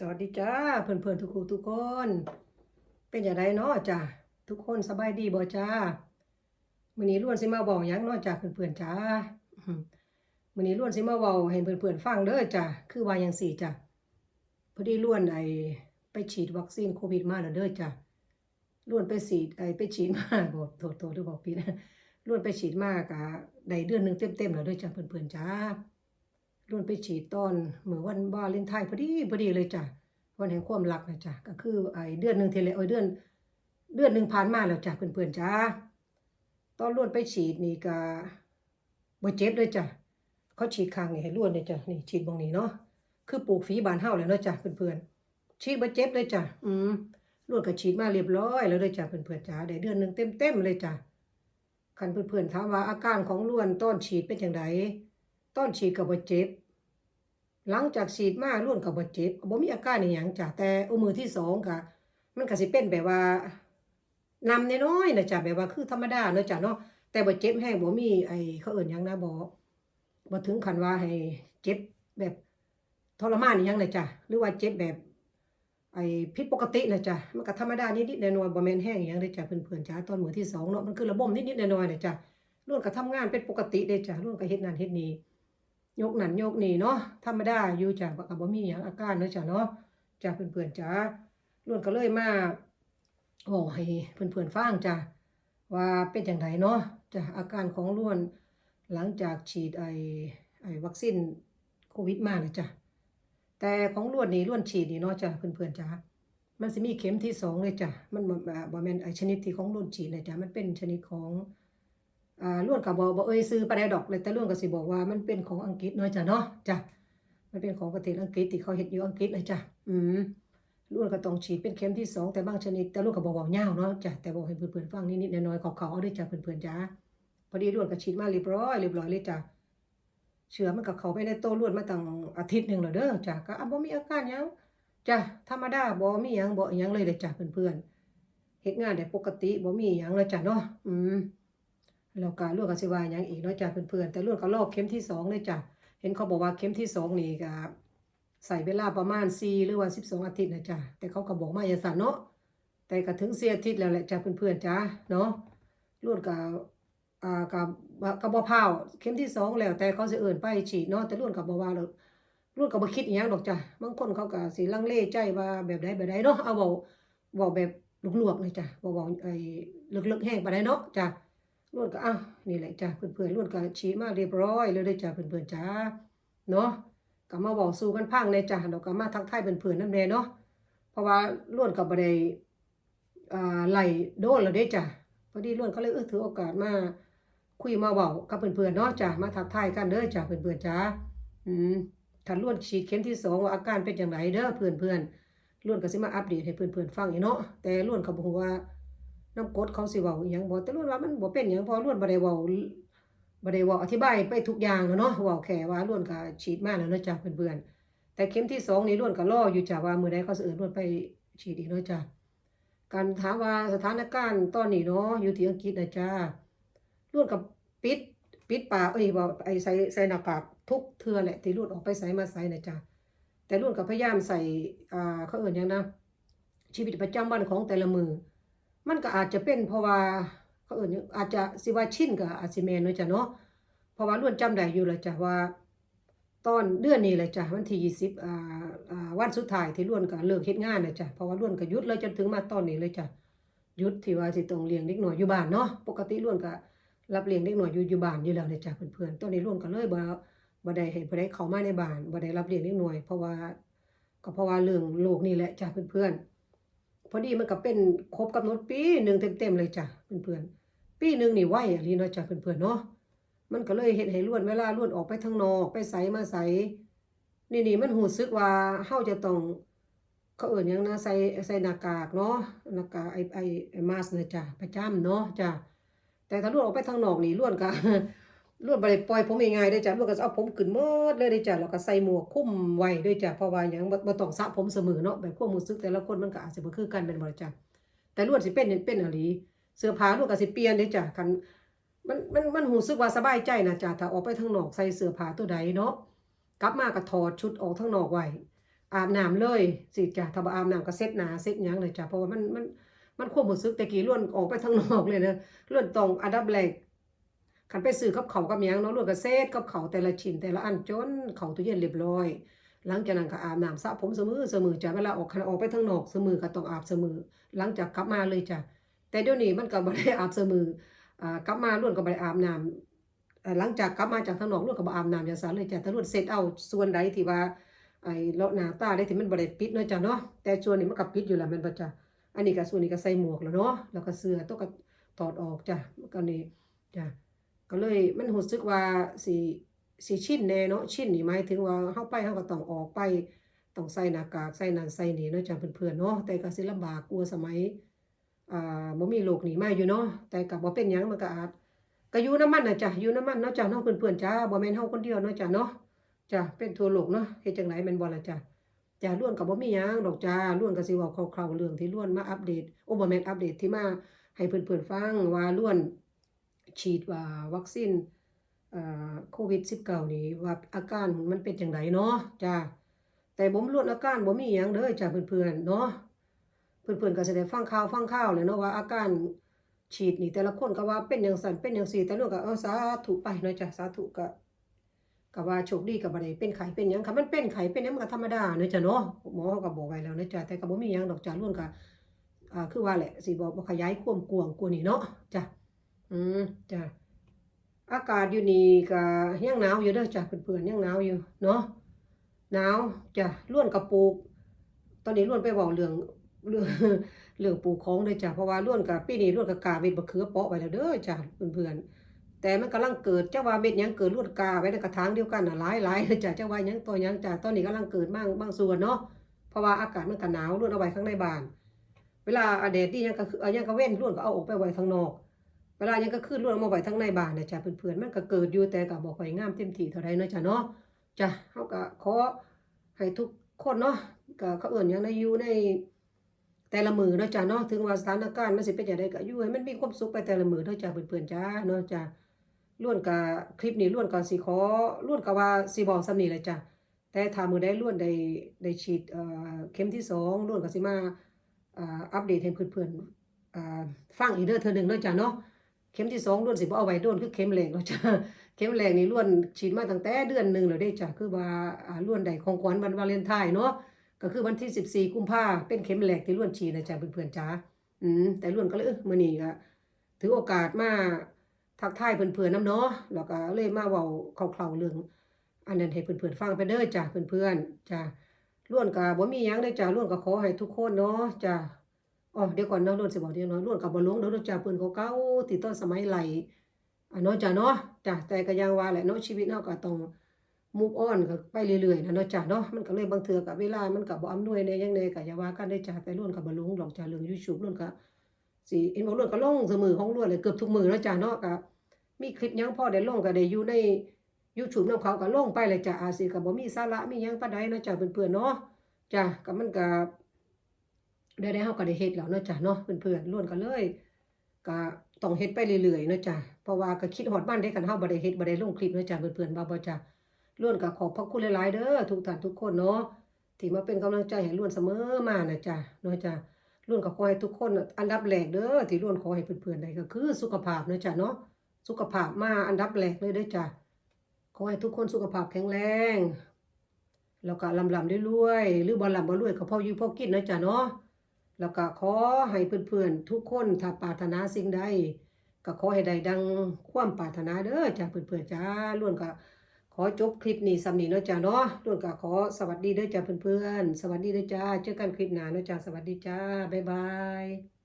สวัสดีจ้าเพื่อนเพื่อนๆทุกคนทุกคน เป็นอย่างไรเนาะจ้าทุกคนสบายดีบ่จ้ามื้อนี้ล้วนสิมาเว้าหยังเนาะจ้าเพื่อนเพื่อนๆจ้าอืมมื้อนี้ล้วนสิมาเว้าให้เพื่อนเพื่อนๆฟังเด้อจ้าคือว่าจังซี่จ้าพอดีล้วนไอ้ไปฉีดวัคซีนโควิดมาแล้วเด้อจ้าล้วนไปฉีดไอ้ไปฉีดมาบ่โทษโทษหรือบอกผิดล้วนไปฉีดมากะได้เดือนหนึ่งเต็มๆแล้วเด้อจ้าเพื่อนเพื่อนๆจ้า ล้วนไปฉีดตอนเหมื่อวันวาเลนไทน์พอดีพอดีเลยจ้ะวันแห่งความรักนะจ้ะก็คือไอ้เดือนหนึ่งเทเลยโอ้เดือน เดือนหนึ่งผ่านมาแล้วจ้ะเพื่อนๆจ้าตอนล้วนไปฉีดนี่ก็บ่เจ็บเลยจ้ะเขาฉีดคางนี่ให้ล้วนเลยจ้ะนี่ฉีดบงนี้เนาะคือปลูกฝีบานเฮาแล้วเนาะจ้ะเพื่อนๆฉีดบ่เจ็บเลยจ้ะอืมล้วนก็ฉีดมาเรียบร้อยแล้วเลยจ้ะเพื่อนๆจ้าได้เดือนหนึ่งเต็มๆเลยจ้ะคันเพื่อนๆถามว่าอาการของล้วนตอนฉีดเป็นจังได ตอนฉีดก็บ่เจ็บ หลังจากฉีดมาล้วนก็บ่เจ็บบ่มีอาการอีหยังจ้ะแต่เอามือที่สองก็มันก็สิเป็นแบบว่านำน้อยๆนะจ้ะแบบว่าคือธรรมดาเนาะจ้ะเนาะแต่บ่เจ็บแห้งบ่มีไอ้เขาเอิ้นหยังนะบ่บ่ถึงขั้นว่าให้เจ็บแบบทรมานอีหยังเลยจ้ะหรือว่าเจ็บแบบไอ้ผิดปกตินะจ้ะมันก็ธรรมดานิดๆหน่อยๆบ่แม่นแห้งอีหยังเลยจ้ะเพิ่นๆจ้ะตอนมื้อที่สองเนาะมันคือระบบนิดๆหน่อยๆนะจ้ะล้วนก็ทำงานเป็นปกติเด้จ้ะล้วนก็เฮ็ดนั่นเฮ็ดนี่ ยกนั่นยกนี่เนาะธรรมดาอยู่จ้ะก็บ่มีหยังอาการเนาะจ้ะเนาะจ้ะเพื่อนๆจ้ะล้วนก็เลยมาโอ้ให้เพื่อนๆฟังจ้ะว่าเป็นจังไดเนาะจ้ะอาการของล้วนหลังจากฉีดไอไอวัคซีนโควิดมาน่ะจ้ะแต่ของล้วนนี่ล้วนฉีดนี่เนาะจ้ะเพื่อนๆจ้ะมันสิมีเข็มที่สองเลยจ้ะมันบ่บ่บ่แม่นไอชนิดที่ของล้วนฉีดเลยจ้ะมันเป็นชนิดของ ล้วนก็บ่บ่เอ่ยซื้อปานใดดอกเลยแต่ล้วนก็สิบอกว่ามันเป็นของอังกฤษเนาะจ้ะเนาะจ้ะมันเป็นของประเทศอังกฤษที่เขาเฮ็ดอยู่อังกฤษเลยจ้ะอืมล้วนก็ต้องฉีดเป็นเข็มที่สองแต่บางชนิดแต่ล้วนก็บ่เว้ายาเนาะจ้ะแต่บอกให้เพื่อนๆฟังนิดๆน้อยๆเขาๆเอาด้อจ้ะเพื่อนๆจ้ะพอดีล้วนก็ฉีดมาเรียบร้อยเรียบร้อยเลยจ้ะเชื้อมันก็เขาไปในโตล้วนมาตั้งอาทิตย์หนึ่งแล้วเด้อจ้ะก็อะบ่มีอาการยังจ้ะธรรมดาบ่มียังบ่อิหยังเลยเด้อจ้ะเพื่อนๆเฮ็ดงานได้ปกติบ่มียังแล้วจ้ะเนาะอืม แล้วก็ลวกกับสิว่าหยังอีกเนาะจ้ะเพื่อนๆแต่ลวกก็รอบเข็มที่สองเลยจ้ะเห็นเขาบอกว่าเข็มที่สองนี่ก็ใส่เวลาประมาณ4หรือว่า12 อาทิตย์นะจ้ะแต่เขาก็บอกมาอย่าสั่นเนาะแต่ก็ถึง4อาทิตย์แล้วแหละจ้ะเพื่อนๆจ้ะเนาะลวกกับอ่ากับกับบ่พาวเข็มที่สองแล้วแต่เขาสิเอิ้นไปฉีดเนาะแต่ลวกกับบ่ว่าหรอกลวกก็บ่คิดอีหยังดอกจ้ะบางคนเขาก็สิลังเลใจว่าแบบใดแบบใดเนาะเอาเว้าเว้าแบบลวกๆเลยจ้ะบ่เว้าไอ้ลึกๆแห้งปานใดเนาะจ้ะ ล้วนก็อ้าวนี่แหละจ้ะเพื่อนๆล้วนก็ฉีดมาเรียบร้อยเลยเด้จ้ะเพื่อนๆจ้าเนาะก็มาบอกสู่กันพังในจ้ะแล้วก็มาทักทายเพื่อนๆนำแน่เนาะเพราะว่าล้วนก็บ่ได้อ่าไล่โดนแล้วเด้จ้ะพอดีล้วนก็เลยเออถือโอกาสมาคุยมาเว้ากับเพื่อนๆเนาะจ้ะมาทักทายกันเด้อจ้ะเพื่อนๆจ้าอืมถ้าล้วนฉีดเข็มที่สองว่าอาการเป็นจังไดเด้อเพื่อนๆล้วนก็สิมาอัปเดตให้เพื่อนๆฟังอีเนาะแต่ล้วนก็บ่ฮู้ว่า น้ำกดเขาสิเว้าอิหยังบ่แต่ล้วนว่ามันบ่เป็นหยังพอล้วนบ่ได้เว้าบ่ได้เว้าอธิบายไปทุกอย่างอะเนาะเว้าแค่ว่าล้วนก็ฉีดมาแล้วเนาะจ้ะเพื่อนๆแต่เข็มที่สองนี่ล้วนก็รออยู่จ้ะว่ามื้อใดเขาสิเอิ้นล้วนไปฉีดอีกเนาะจ้ะการถามว่าสถานการณ์ตอนนี้เนาะอยู่ที่อังกฤษนะจ้ะล้วนก็ปิดปิดปากเอ้ยบ่ไอ้ใส่ใส่หน้ากากทุกเทื่อแหละที่ล้วนออกไปไสมาไสนะจ้ะแต่ล้วนก็พยายามใส่อ่าเขาเอิ้นหยังนะชีวิตประจำวันของแต่ละมือ มันก็อาจจะเป็นเพราะว่าเขาเอื่นอาจจะสิว่าชินกับอาจสิแมนเนาะจ้ะเนาะเพราะว่าล้วนจำได้อยู่แหละจ้ะว่าตอนเดือนนี้แหละจ้ะวันที่ยี่สิบอ่าอ่าวันสุดท้ายที่ล้วนก็เลิกเฮ็ดงานนะจ้ะเพราะว่าล้วนก็หยุดเลยจนถึงมาตอนนี้เลยจ้ะหยุดที่ว่าสิต้องเลี้ยงเด็กน้อยอยู่บ้านเนาะปกติล้วนก็รับเลี้ยงเด็กน้อยอยู่อยู่บ้านอยู่แล้วเลยจ้ะเพื่อนๆตอนนี้ล้วนก็เลยบ่บ่ได้ให้ผู้ใดเข้ามาในบ้านบ่ได้รับเลี้ยงเด็กน้อยเพราะว่าก็เพราะว่าเรื่องโรคนี่แหละจ้ะเพื่อนๆ พอดีมันก็เป็นครบกำหนดปีหนึ่งเต็มๆเลยจ้ะเพื่อนๆปีหนึ่งนี่ไหวอะลีเนาะจ้ะเพื่อนๆเนาะมันก็เลยเฮ็ดให้ล้วนเวลาล้วนออกไปทางนอกไปไสมาไสนี่นี่มันรู้สึกว่าเฮาจะต้องเขาเอิ้นยังนะใส่ใส่หน้ากากเนาะหน้ากากไอไอไอมาสก์นะจ้ะประจำเนาะจ้ะแต่ถ้าล้วนออกไปทางนอกนี่ล้วนก็ ลวนบ่ได้ปล่อยผมง่ายๆเด้จ้ะลวนก็เอาผมขึ้นหมดเลยเด้จ้ะแล้วก็ใส่หมวกคลุมไว้ด้วยจ้ะเพราะว่าหยังบ่ต้องสระผมเสมอเนาะแบบความรู้สึกแต่ละคนมันก็อาจสิบ่คือกันแม่นบ่ล่ะจ้ะแต่ลวนสิเป็นเป็นอะลีเสื้อผ้าลวนก็สิเปลี่ยนเด้จ้ะคันมันมันมันรู้สึกว่าสบายใจนะจ้ะถ้าออกไปทางนอกใส่เสื้อผ้าตัวใดเนาะกลับมาก็ถอดชุดออกทางนอกไว้อาบน้ำเลยสิจ้ะถ้าบ่อาบน้ำก็เซ็ตหนาเซ็ตหยังเลยจ้ะเพราะว่ามันมันมันความรู้สึกแต่กี้ล้วนออกไปทางนอกเลยนะล้วนต้องอันดับแรก คันไปซื้อกับเขากับยังเนาะล้วนก็เซ็ตกับเขาแต่ละชิ้นแต่ละอันจนเขาตู้เย็นเรียบร้อย หลังจากนั้นก็อาบน้ำสระผมเสมอเสมอจ้ะเวลาออกคันออกไปทางนอกเสมอก็ต้องอาบเสมอหลังจากกลับมาเลยจ้ะแต่เดี๋ยวนี้มันก็บ่ได้อาบเสมออ่ากลับมาล้วนก็บ่ได้อาบน้ำหลังจากกลับมาจากข้างนอกลูกก็บ่อาบน้ำอย่างสาเลยจ้ะแต่ลูกเสร็จเอาส่วนใดที่ว่าไอ้เลาะหน้าตาได้ที่มันบ่ได้ปิดเนาะจ้ะเนาะแต่ส่วนนี้มันก็ปิดอยู่แล้วม่นบ่จ้ะอันนี้ก็ส่วนนี้ก็ใส่หมวกแล้วเนาะแล้วก็เสื้อต้องก็ถอดออกจ้ะก็นี่จ้ะ ก็เลยมันรู้สึกว่าสิสิชินแน่เนาะชินนี่หมายถึงว่าเฮาไปเฮาก็ต้องออกไปต้องใส่หน้ากากใส่นั่นใส่นี่เนาะจ้ะเพื่อนๆเนาะแต่ก็สิลำบากกลัวสมัยอ่าบ่มีโรคนี้มาอยู่เนาะแต่ก็บ่เป็นหยังมันก็อาจก็อยู่น้ำมันน่ะจ้ะอยู่น้ำมันเนาะจ้ะเนาะเพื่อนๆจ้าบ่แม่นเฮาคนเดียวเนาะจ้ะเนาะจ้ะเป็นทั่วโลกเนาะเฮ็ดจังไดแม่นบ่ล่ะจ้ะจ้ะล้วนก็บ่มีหยังดอกจ้าล้วนก็สิเว้าคร่าวๆเรื่องที่ล้วนมาอัปเดตโอ้บ่แม่นอัปเดตที่มาให้เพื่อนๆฟังว่าล้วน ฉีดว่าวัคซีนโควิด -19 นี่ว่าอาการมันเป็นจังไดเนาะจ้ะแต่บ่ล้วนอาการบ่มีหยังเด้อจ้ะเพื่อนๆเนาะเพื่อนๆก็สิได้ฟังข่าวฟังข่าวเลยเนาะว่าอาการฉีดนี่แต่ละคนก็ว่าเป็นอย่างสันเป็นอย่างสีแต่ลูกก็เออสาธุไปเนาะจ้ะสาธุก็ก็ว่าโชคดีกับบ่ได้เป็นไข้เป็นหยังค่ะมันเป็นไข้เป็นหยังมันก็ธรรมดาเนาะจ้ะเนาะหมอเขาก็บอกไว้แล้วเนาะจ้ะแต่ก็บ่มีหยังดอกจ้ะล้วนก็อ่าคือว่าแหละสิบอกว่ขยายความกว้างกว่านี้เนาะจ้ะ อืมจ้ะอากาศอยู่นี่ก็ยังหนาวอยู่เด้อจ้ะเพื่อนๆยังหนาวอยู่เนาะหนาวจ้ะล้วนกระปลูก ตอนนี้ล้วนไปเว้าเรื่องเรื่องเรื่องปลูกของเลยจ้ะเพราะว่าล้วนกับปีนี้ล้วนกับกาเม็ดบะเขือเปาะไว้แล้วเด้อจ้ะเพื่อนๆแต่มันกำลังเกิดเจ้าว่าเม็ดยังเกิดล้วนกาไว้ในกระถางเดียวกันน่ะหลายๆเลยจ้ะเจ้าว่ายังตัวยังจ้ะตอนนี้กำลังเกิดบ้างบางส่วนเนาะเพราะว่าอากาศมันก็หนาวล้วนเอาไว้ข้างในบ้าน เวลาอแดดที่ยังก็คือเอายังก็เว้นล้วนก็เอาออกไปไว้ข้างนอก เวลายังก็ขึ้นล้วนเอามาไว้ทั้งในบ้านนะจ้ะเพื่อนๆมันก็เกิดอยู่แต่ก็บ่ค่อยงามเต็มที่เท่าใดเนาะจ้ะเนาะจ้ะเฮาก็ขอให้ทุกคนเนาะก็เขาเอิ้นหยังในอยู่ในแต่ละมือเนาะจ้ะเนาะถึงว่าสถานการณ์มันสิเป็นจังไดก็อยู่ให้มันมีความสุขไปแต่ละมือเนาะจ้ะเพื่อนๆจ้าเนาะจ้ะล้วนกับคลิปนี้ล้วนก็สิขอล้วนก็ว่าสิบอกซ้ำนี้แหละจ้ะแต่ถ้ามือใดล้วนได้ได้ฉีดเอ่อเข็มที่สองล้วนก็สิมาอ่าอัปเดตให้เพื่อนๆอ่าฟังอีกเด้อเทื่อหนึ่งเนาะจ้ะเนาะ เข็มที่สองล้วนสิบเอาไว้โดนคือเข็มแรกเนาจะเข็มแรกนี่ล้วนฉีดมาตั้งแต่เดือนหนึ่งแล้วเด้จ้ะคือว่าล้วนได้ของขวัญวันวาเลนไทน์เนาะก็คือวันที่14กุมภาเป็นเข็มแรกที่ล้วนฉีดนะจ๊ะเพื่อนๆจ้าอืมแต่ล้วนก็เลยเออมื้อนี้ก็ถือโอกาสมาทักทายเพื่อนๆนํเนาะแล้วก็เลยมาเว้าคร่าวๆเรื่องอันนั้นให้เพื่อนๆฟังไปเด้อจ้ะเพื่อนๆจ้ะล้วนก็บ่มีหยังเด้จ้ะล้วนก็ขอให้ทุกคนเนาะจ้ะ อ๋อเดี๋ยวก่อนเนาะล้วนสิบอกเดี๋ยวเนาะล้วนก็บ่ลลงเด้อจ้ะเพิ่นเก่าๆที่ตอนสมัยไหลอะเนาะจ้ะเนาะจ้ะแต่ก็ยังว่าแหละเนาะชีวิตเฮาก็ต้องมูฟออนก็ไปเรื่อยๆนะเนาะจ้ะเนาะมันก็เลยบางเทื่อก็เวลามันก็บ่อำนวยแน่ยังแน่ก็อย่าว่ากันได้จ้ะแต่ล้วนก็บ่ลลงดอกจ้ะเรื่อง YouTube ล้วนก็สิเห็นบ่ล้วนก็ลงเสมอของล้วนเลยเกือบทุกมือเนาะจ้ะเนาะก็มีคลิปยังพอได้ลงก็ได้อยู่ใน YouTube นำเขาก็ลงไปเลยจ้ะอาจสิก็บ่มีสาระมีหยังปานใดเนาะจ้ะเพื่อนๆเนาะจ้ะก็มันก็ ได้ได้เฮาก็ได้เฮ็ดแล้วเนาะจ้ะเนาะเพื่อนๆล้วนก็เลยก็ต้องเฮ็ดไปเรื่อยๆเนาะจ้ะเพราะว่าก็คิดฮอดบ้านได้กันเฮาบ่ได้เฮ็ดบ่ได้ลงคลิปเนาะจ้ะเพื่อนๆว่าบ่จ้ะล้วนก็ขอบพระคุณหลายๆเด้อทุกท่านทุกคนเนาะที่มาเป็นกำลังใจให้ล้วนเสมอมานะจ๊ะเนาะจ้ะล้วนก็ขอให้ทุกคนอันดับแรกเด้อที่ล้วนขอให้เพื่อนๆได้ก็คือ สุขภาพเนาะจ๊ะเนาะสุขภาพมาอันดับแรกเลยเด้อจ้ะขอให้ทุกคนสุขภาพแข็งแรงแล้วก็ลำลำได้รวยหรือบ่ลำบ่รวยก็พออยู่พอกินนะจ๊ะเนาะ แล้วก็ขอให้เพื่อนๆทุกคนถ้าปรารถนาสิ่งใดก็ขอให้ได้ดังความปรารถนาเด้อจ้าเพื่อนๆจ้าล้วนก็ขอจบคลิปนี้สำนีเนาะจ้าเนาะล้วนก็ขอสวัสดีเด้อจ้าเพื่อนๆสวัสดีเด้อจ้าเจอกันคลิปหน้าเนาะจ้าสวัสดีจ้าบ๊ายบาย